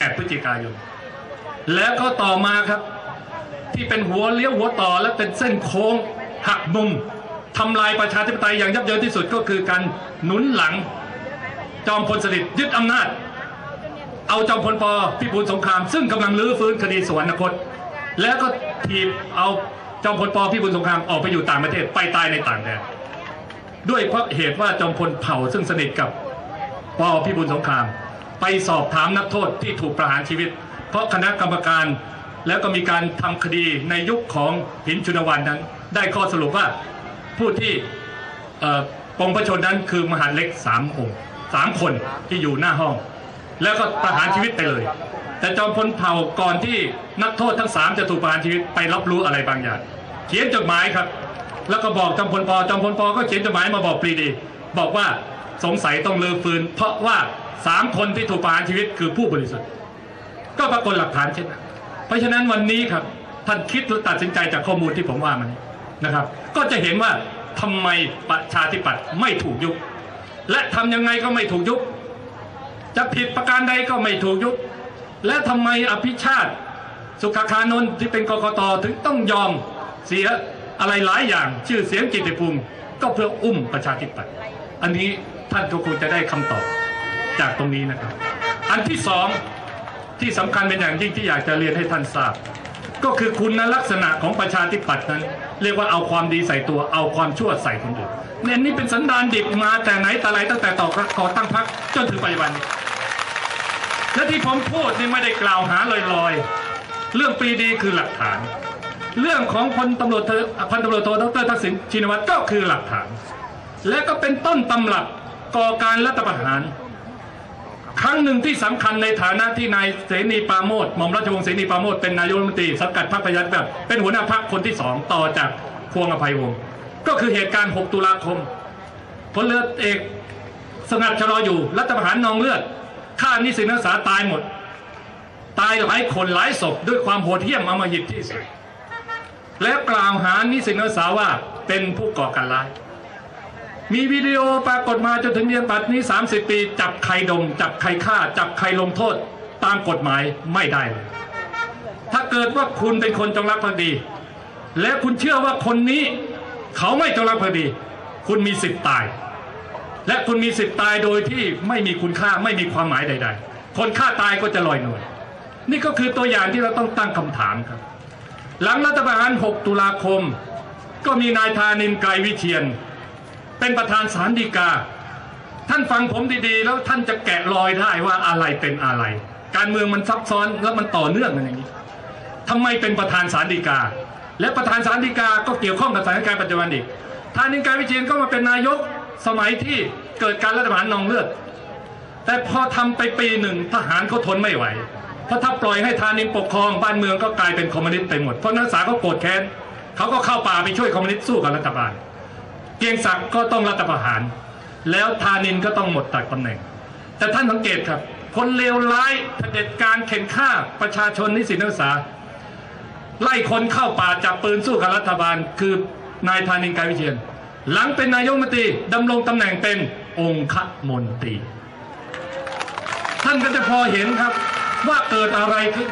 8พฤศจิกายน แล้วก็ต่อมาครับ ที่เป็นหัวเลี้ยวหัวต่อและเป็นเส้นโค้งหักมุมทำลายประชาธิปไตยอย่างยับเยินที่สุดก็คือการหนุนหลัง จอมพลสฤษดิ์ยึดอำนาจ เอาจอมพลปพิบูลสงคราม ซึ่งกำลังลื้อฟื้นคดีสวรรคต แล้วก็ทีบเอาจอมพลปพิบูลสงครามออกไปอยู่ต่างประเทศไปตายในต่างแดนด้วยเพราะเหตุว่าจอมพลเผ่าซึ่งสนิทกับปพิบูลสงคราม ไปสอบถามนักโทษที่ถูกประหารชีวิต เพราะคณะกรรมการแล้วก็มีการทำคดีในยุคของหินชุนวันนั้น ได้ข้อสรุปว่าผู้ที่ปองพระชนนั้นคือมหาเล็กสามองค์สามคนที่อยู่หน้าห้อง แล้วก็ประหารชีวิตไปเลย แต่จอมพลเผ่าก่อนที่นักโทษทั้งสามจะถูกประหารชีวิตไปรับรู้อะไรบางอย่าง เขียนจดหมายครับ แล้วก็บอกจอมพลปจอมพลปก็เขียนจดหมายมาบอกปรีดี บอกว่าสงสัยต้องเลือฟื้น เพราะว่า สามคนที่ถูกประหารชีวิตคือผู้บริสุทธิ์ ก็ปรากฏหลักฐานเช่นนั้นเพราะฉะนั้นวันนี้ครับท่านคิดหรือตัดสินใจจากข้อมูลที่ผมว่ามันนะครับ ก็จะเห็นว่าทำไมประชาธิปัตย์ไม่ถูกยุบและทำยังไงก็ไม่ถูกยุบจะผิดประการใดก็ไม่ถูกยุบและทำไมอภิชาติ สุขคานนท์ที่เป็นกกตถึงต้องยอมเสียอะไรหลายอย่างชื่อเสียงกิตติภูมิก็เพื่ออุ้มประชาธิปัตย์อันนี้ท่านก็คงจะได้คำตอบ จากตรงนี้นะครับ อันที่สองที่สำคัญเป็นอย่างยิ่งที่อยากจะเรียนให้ท่านทราบ ก็คือคุณลักษณะของประชาธิปัตย์นั้น เรียกว่าเอาความดีใส่ตัวเอาความชั่วใส่คนอื่นเนี่ยนี่เป็นสันดานดิบมาแต่ไหนแต่ไรตั้งแต่ต่อก่อตั้งพรรคจนถึงปัจจุบันและที่ผมพูดนี่ไม่ได้กล่าวหาลอยๆ เรื่องปรีดีคือหลักฐาน เรื่องของพลตำรวจเธอพันตำรวจโทดรทักษิณชินวัตรก็คือหลักฐาน และก็เป็นต้นตำรับก่อการรัฐประหาร ครั้งหนึ่งที่สำคัญในฐานะที่นายเสนีปาโมทหม่อมราชวงศ์เสนีปาโมทเป็นนายกรัฐมนตรีสังกัดพรรคประชาธิปัตย์เป็นหัวหน้าพรรคคนที่สองต่อจากพวงอภัยวงศ์ก็คือเหตุการณ์ 6 ตุลาคมพลเรือเอกสงัดชะลออยู่ รัฐประหารนองเลือดฆ่านิสิตนักศึกษาตายหมด ตายหลายคนหลายศพด้วยความโหดเหี้ยมอมหิตที่สุดและกล่าวหานิสิตนักศึกษาว่าเป็นผู้ก่อการร้าย มีวิดีโอปรากฏมาจนถึงเดือนปัจจุบันนี้ 30 ปี จับใครดม จับใครฆ่า จับใครลงโทษ ตามกฎหมายไม่ได้ ถ้าเกิดว่าคุณเป็นคนจงรักภักดี และคุณเชื่อว่าคนนี้ เขาไม่จงรักภักดี คุณมีสิทธิ์ตาย และคุณมีสิทธิ์ตายโดยที่ไม่มีคุณค่าไม่มีความหมายใด ๆ คนฆ่าตายก็จะลอยนวลนี่ก็คือตัวอย่างที่เราต้องตั้งคำถามครับ หลังรัฐประหาร 6 ตุลาคม ก็มีนายธานินไกรวิเชียน เป็นประธานศาลฎีกา ท่านฟังผมดีๆ แล้วท่านจะแกะรอยได้ว่าอะไรเป็นอะไร การเมืองมันซับซ้อนแล้วมันต่อเนื่องกันอย่างนี้ทำไมเป็นประธานศาลฎีกา และประธานศาลฎีกาก็เกี่ยวข้องกับสถานการณ์ปัจจุบันอีกธานินทร์ไกรวิเชียนก็มาเป็นนายกสมัยที่เกิดการรัฐประหารนองเลือด แต่พอทำไปปีหนึ่งทหารเขาทนไม่ไหว เพราะถ้าปล่อยให้ธานินปกครองบ้านเมืองก็กลายเป็นคอมมิวนิสต์ไปหมด เพราะนักศึกษาเขาโกรธแค้นเขาก็เข้าป่าไปช่วยคอมมิวนิสต์สู้กับรัฐบาล เกียงศักดิ์ก็ต้องรัฐประหาร แล้วธานินก็ต้องหมดจากตำแหน่ง แต่ท่านสังเกตครับ คนเลวร้ายเผด็จการเข็นฆ่าประชาชนนิสิตนักศึกษา ไล่คนเข้าป่าจับปืนสู้กับรัฐบาล คือนายธานินกายวิเชียน หลังเป็นนายกมนตรีดำรงตำแหน่งเป็นองคมนตรี ท่านก็จะพอเห็นครับว่าเกิดอะไรขึ้น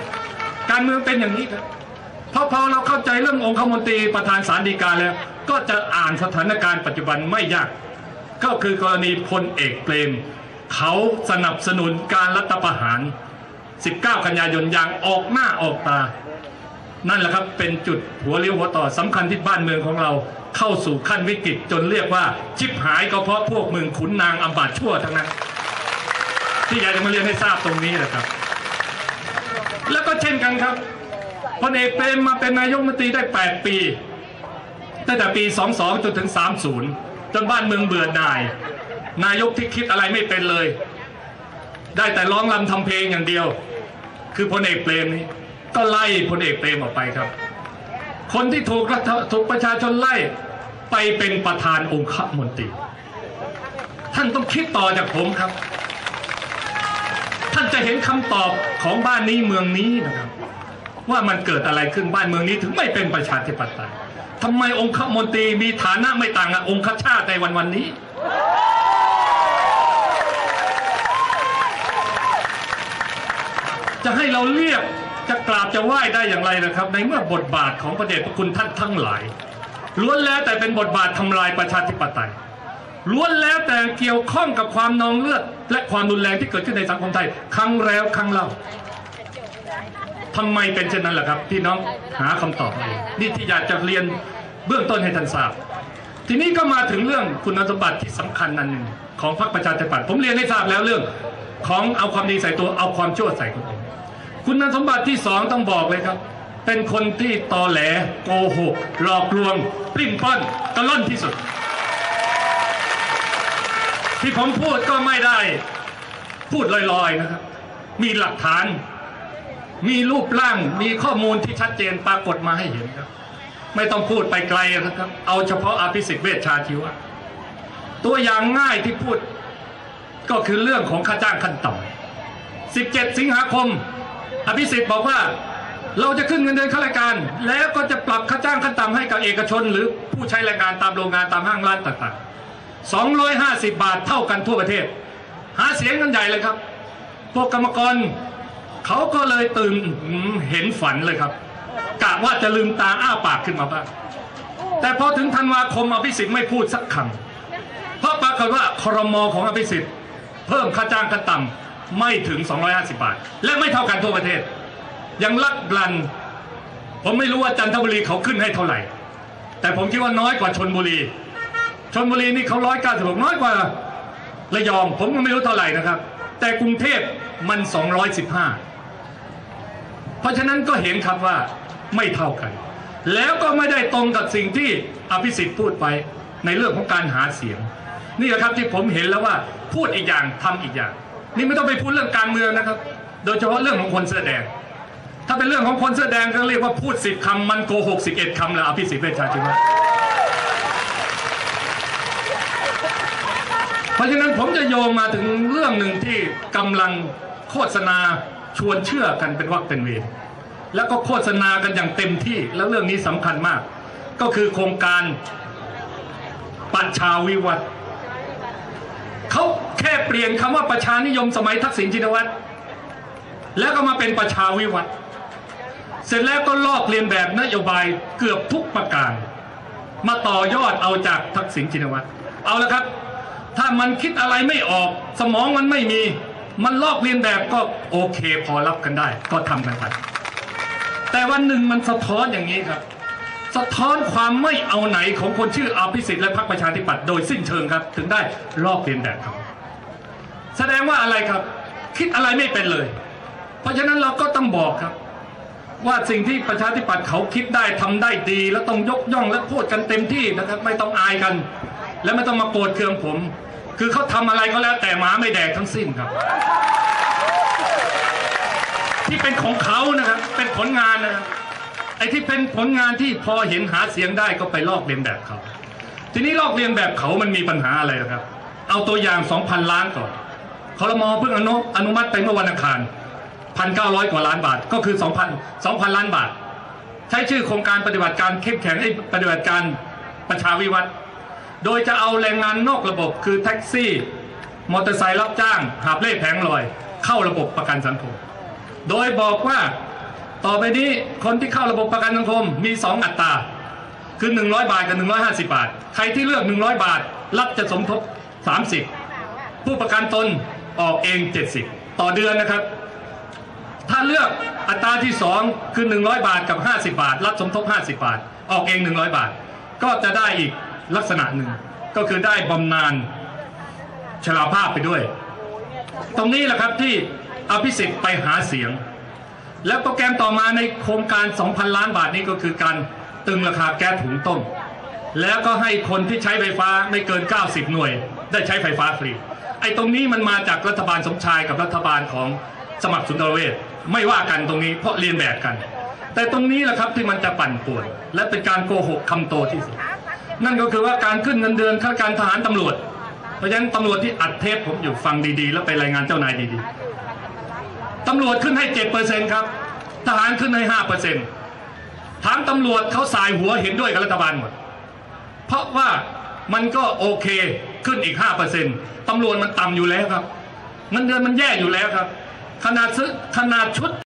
การเมืองเป็นอย่างนี้ครับพอพอเราเข้าใจเรื่ององคมนตรีประธานศาลฎีกาแล้ว ก็จะอ่านสถานการณ์ปัจจุบันไม่ยาก ก็คือกรณีพลเอกเปรม เขาสนับสนุนการรัฐประหาร 19 กันยายนอย่างออกหน้าออกตา นั่นแหละครับเป็นจุดหัวเลี้ยวหัวต่อสำคัญที่บ้านเมืองของเราเข้าสู่ขั้นวิกฤตจนเรียกว่า ชิบหายก็เพราะพวกมึงขุนนางอำบาตชั่วทั้งนั้น ที่อยากจะมาเรียนให้ทราบตรงนี้แหละครับ แล้วก็เช่นกันครับพลเอกเปรมมาเป็นนายกมนตรีได้ 8 ปี ตั้งแต่ปี 22 จนถึง 30 จนบ้านเมืองเบื่อหน่าย นายกที่คิดอะไรไม่เป็นเลย ได้แต่ร้องรำทำเพลงอย่างเดียว คือพลเอกเปรมนี่ก็ไล่พลเอกเปรมออกไปครับ คนที่ถูกรัฐถูกประชาชนไล่ไปเป็นประธานองคมนตรี ท่านต้องคิดต่อจากผมครับ ท่านจะเห็นคำตอบของบ้านนี้เมืองนี้นะครับ ว่ามันเกิดอะไรขึ้นบ้านเมืองนี้ถึงไม่เป็นประชาธิปไตย ทำไมองคมนตรีมีฐานะไม่ต่างกับองคชาติในวันวันนี้ จะให้เราเรียกจะกราบจะไหว้ได้อย่างไรนะครับ ในเมื่อบทบาทของพระเดชพระคุณท่านทั้งหลายล้วนแล้วแต่เป็นบทบาททำลายประชาธิปไตยล้วนแล้วแต่เกี่ยวข้องกับความนองเลือด และความรุนแรงที่เกิดขึ้นในสังคมไทย ครั้งแล้วครั้งเล่า ทำไมเป็นเช่นนั้นล่ะครับ พี่น้องหาคำตอบมาเองนี่ที่อยากจะเรียนเบื้องต้นให้ท่านทราบ ทีนี้ก็มาถึงเรื่องคุณสมบัติที่สำคัญนันหนึ่งของพรรคประชาธิปัตย์ผมเรียนให้ทราบแล้วเรื่อง ของเอาความดีใส่ตัวเอาความชั่วใส่คนอื่นคุณสมบัติที่สองต้องบอกเลยครับ เป็นคนที่ตอแหลโกหกหลอกลวงปลิ้นปล้อนกระล่อนที่สุด ที่ผมพูดก็ไม่ได้ พูดลอยๆนะครับ มีหลักฐาน มีรูปร่างมีข้อมูลที่ชัดเจนปรากฏมาให้เห็นครับ ไม่ต้องพูดไปไกลนะครับ เอาเฉพาะอภิสิทธิ์เวชชาชีวะตัวอย่างง่ายที่พูดก็คือเรื่องของค่าจ้างขั้นต่ำ17 สิงหาคม อภิสิทธิ์บอกว่าเราจะขึ้นเงินเดือนข้าราชการ แล้วก็จะปรับค่าจ้างขั้นต่ำให้กับเอกชน หรือผู้ใช้แรงงานตามโรงงานตามห้างร้านต่างๆ 250 บาทเท่ากันทั่วประเทศ หาเสียงกันใหญ่เลยครับ พวกกรรมกร เขาก็เลยตื่นหืมเห็นฝันเลยครับกะว่าจะลืมตาอ้าปากขึ้นมาบ้างแต่พอถึงธันวาคมอภิสิทธิ์ไม่พูดสักคำเพราะปรากฏว่าครมของอภิสิทธิ์เพิ่มค่าจ้างขั้นต่ำไม่ถึง 250 บาท และไม่เท่ากันทั่วประเทศ ยังลักลัน ผมไม่รู้ว่าจันทบุรีเขาขึ้นให้เท่าไหร่ แต่ผมคิดว่าน้อยกว่าชนบุรีชนบุรีนี่เขาร้อยเก้าสิบน้อยกว่าระยอง ผมก็ไม่รู้เท่าไหร่นะครับ แต่กรุงเทพมัน 215 เพราะฉะนั้นก็เห็นครับว่าไม่เท่ากัน แล้วก็ไม่ได้ตรงกับสิ่งที่อภิสิทธิ์พูดไปในเรื่องของการหาเสียง นี่แหละครับที่ผมเห็นแล้วว่าพูดอีกอย่างทำอีกอย่าง นี่ไม่ต้องไปพูดเรื่องการเมืองนะครับ โดยเฉพาะเรื่องของคนเสื้อแดง ถ้าเป็นเรื่องของคนเสื้อแดงก็เรียกว่าพูดสิบคำมันโกหกสิบเอ็ดคำแล้วอภิสิทธิ์เวชชาชีวะเพราะฉะนั้นผมจะโยงมาถึงเรื่องหนึ่งที่กำลังโฆษณา ชวนเชื่อกันเป็นวักเป็นเวรแล้วก็โฆษณากันอย่างเต็มที่แล้วเรื่องนี้สำคัญมาก ก็คือโครงการประชาวิวัฒน์เขาแค่เปลี่ยนคำว่าประชานิยมสมัยทักษิณชินวัตรแล้วก็มาเป็นประชาวิวัฒน์เสร็จแล้วก็ลอกเลียนแบบนโยบายเกือบทุกประการ มาต่อยอดเอาจากทักษิณชินวัตรเอาละครับ ถ้ามันคิดอะไรไม่ออก สมองมันไม่มี มันลอกเลียนแบบก็โอเคพอรับกันได้ ก็ทำกันไปแต่วันหนึ่งมันสะท้อนอย่างนี้ครับ สะท้อนความไม่เอาไหนของคนชื่ออภิสิทธิ์และพรรคประชาธิปัตย์โดยสิ้นเชิงครับ ถึงได้ลอกเลียนแบบครับแสดงว่าอะไรครับ คิดอะไรไม่เป็นเลย เพราะฉะนั้นเราก็ต้องบอกครับ ว่าสิ่งที่ประชาธิปัตย์เขาคิดได้ทำได้ดี แล้วต้องยกย่องและพูดกันเต็มที่นะครับ ไม่ต้องอายกัน และไม่ต้องมาโกรธเคืองผม คือเขาทำอะไรก็แล้วแต่หมาไม่แดกทั้งสิ้นครับ ที่เป็นของเขานะครับ เป็นผลงานนะครับไอ้ที่เป็นผลงานที่พอเห็นหาเสียงได้ก็ไปลอกเลียนแบบเขา ทีนี้ลอกเลียนแบบเขามันมีปัญหาอะไรนะครับ เอาตัวอย่าง 2,000 ล้านก่อนคอรมอเพิ่งอนุอนุมัติไปเมื่อวันอังคาร 1,900 กว่าล้านบาท ก็คือ 2,000 2,000 ล้านบาท ใช้ชื่อโครงการปฏิบัติการเข้มแข็งไอ้ปฏิบัติการประชาวิวัฒน์ โดยจะเอาแรงงานนอกระบบคือแท็กซี่ มอเตอร์ไซค์รับจ้าง หาบเล่แผงลอย เข้าระบบประกันสังคม โดยบอกว่าต่อไปนี้คนที่เข้าระบบประกันสังคมมี 2 อัตราคือ 100 บาทกับ 150 บาท ใครที่เลือก 100 บาท รัฐจะสมทบ 30 ผู้ประกันตนออกเอง 70 ต่อเดือนนะครับ ถ้าเลือกอัตราที่ 2 คือ 100 บาทกับ 50 บาท รัฐสมทบ 50 บาท ออกเอง 100 บาท ก็จะได้อีก ลักษณะหนึ่ง ก็คือได้บำนาญชราภาพไปด้วย ตรงนี้แหละครับที่อภิสิทธิ์ไปหาเสียง และโปรแกรมต่อมาในโครงการ 2,000 ล้านบาทนี้ก็คือการตึงราคาแก๊สถุงต้มแล้วก็ให้คนที่ใช้ไฟฟ้าไม่เกิน 90 หน่วย ได้ใช้ไฟฟ้าฟรีไอ้ตรงนี้มันมาจากรัฐบาลสมชายกับรัฐบาลของสมัครสุนทรเวชไม่ว่ากันตรงนี้เพราะเรียนแบบกัน แต่ตรงนี้แหละครับที่มันจะปั่นป่วน และเป็นการโกหกคำโตที่สุด นั่นก็คือว่าการขึ้นเงินเดือนข้าราชการทหารตำรวจ เพราะฉะนั้นตำรวจที่อัดเทปผมอยู่ฟังดีๆ แล้วไปรายงานเจ้านายดีๆตำรวจขึ้นให้7%ครับทหารขึ้นให้5%ทางตำรวจเขาสายหัวเห็นด้วยกับรัฐบาลหมดเพราะว่ามันก็โอเคขึ้นอีก5%ตำรวจมันต่ำอยู่แล้วครับเงินเดือนมันแย่อยู่แล้วครับขนาดซื้อขนาดชุด